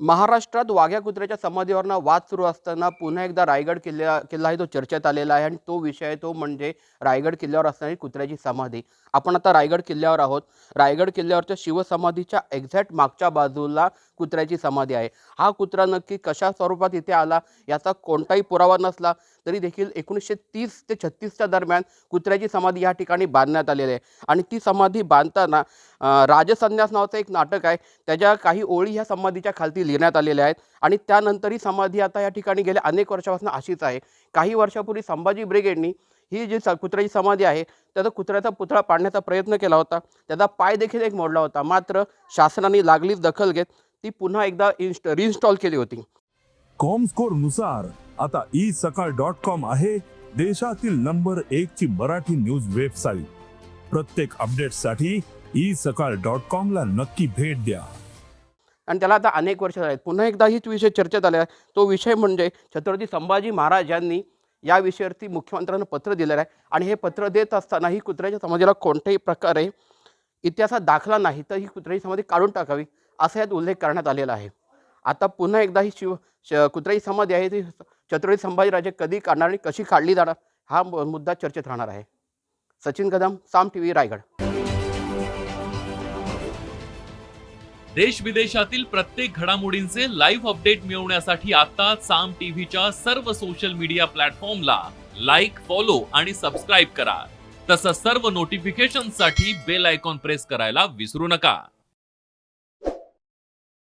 महाराष्ट्रात वाघ्या कुत्र्याच्या समाधीवरनं वाद सुरू असताना पुन्हा एकदा रायगड किल्ला किल्ला आहे तो चर्चेत आलेला आहे आणि तो विषय तो म्हणजे रायगड किल्ल्यावर असणारी कुत्र्याची समाधी. आपण आता रायगड किल्ल्यावर आहोत. रायगड किल्ल्यावरच्या शिवसमाधीच्या एक्झॅक्ट मागच्या बाजूला कुत्र्याची समाधी आहे. हा कुत्रा नक्की कशा स्वरूपात इथे आला? याचा कोणताही पुरावा नसला. तरी देखील एकोणीसशे तीस ते छत्तीसच्या दरम्यान कुत्र्याची समाधी या ठिकाणी बांधण्यात आलेली आहे. आणि ती समाधी बांधताना राजसन्यास नावाचं एक नाटक आहे. त्याच्या काही ओळी ह्या समाधीच्या खालती लिहिण्यात आलेल्या आहेत. आणि त्यानंतर ही समाधी आता या ठिकाणी गेल्या अनेक वर्षापासून अशीच आहे. काही वर्षापूर्वी संभाजी ब्रिगेडनी ही जी स कुत्र्याची समाधी आहे त्याचा कुत्र्याचा पुतळा पाडण्याचा प्रयत्न केला होता. त्याचा पाय देखील एक मोडला होता. मात्र शासनाने लागलीच दखल घेत ती पुन्हा एकदा इन्स्ट रिइन्स्टॉल केली होती. कॉमस्कोरनुसार आता ई सकाळ डॉट कॉम आहे देशातील नंबर एक ची मराठी न्यूज वेबसाईट. प्रत्येक अपडेटसाठी ई सकाळ डॉट कॉम ला नक्की भेट द्या. आणि त्याला आता अनेक वर्ष झाले. आहेत पुन्हा एकदा हीच विषय चर्चेत आला आहे तो विषय म्हणजे छत्रपती संभाजी महाराज यांनी या विषयावरती मुख्यमंत्र्यांना पत्र दिलेलं आहे. आणि हे पत्र देत असताना ही कुत्र्याच्या समाजाला कोणत्याही प्रकारे इतिहासात दाखला नाही तर ही कुत्र्याची समाधी काढून टाकावी असा यात उल्लेख करण्यात आलेला आहे. आता पुन्हा एकदा ही शिव श कुत्र्याची समाधी आहे ती छत्रपती संभाजीराजे कधी काढणार आणि कशी काढली जाणार हा मुद्दा चर्चेत राहणार आहे. Sachin Kadam Saam T V Raigad. देश विदेशातील प्रत्येक घडामोडींचे लाईव्ह अपडेट मिळवण्यासाठी आता साम टीव्हीच्या सर्व सोशल मीडिया प्लॅटफॉर्मला लाईक फॉलो आणि सबस्क्राईब करा. तसंच सर्व नोटिफिकेशनसाठी बेल आयकॉन प्रेस करायला विसरू नका.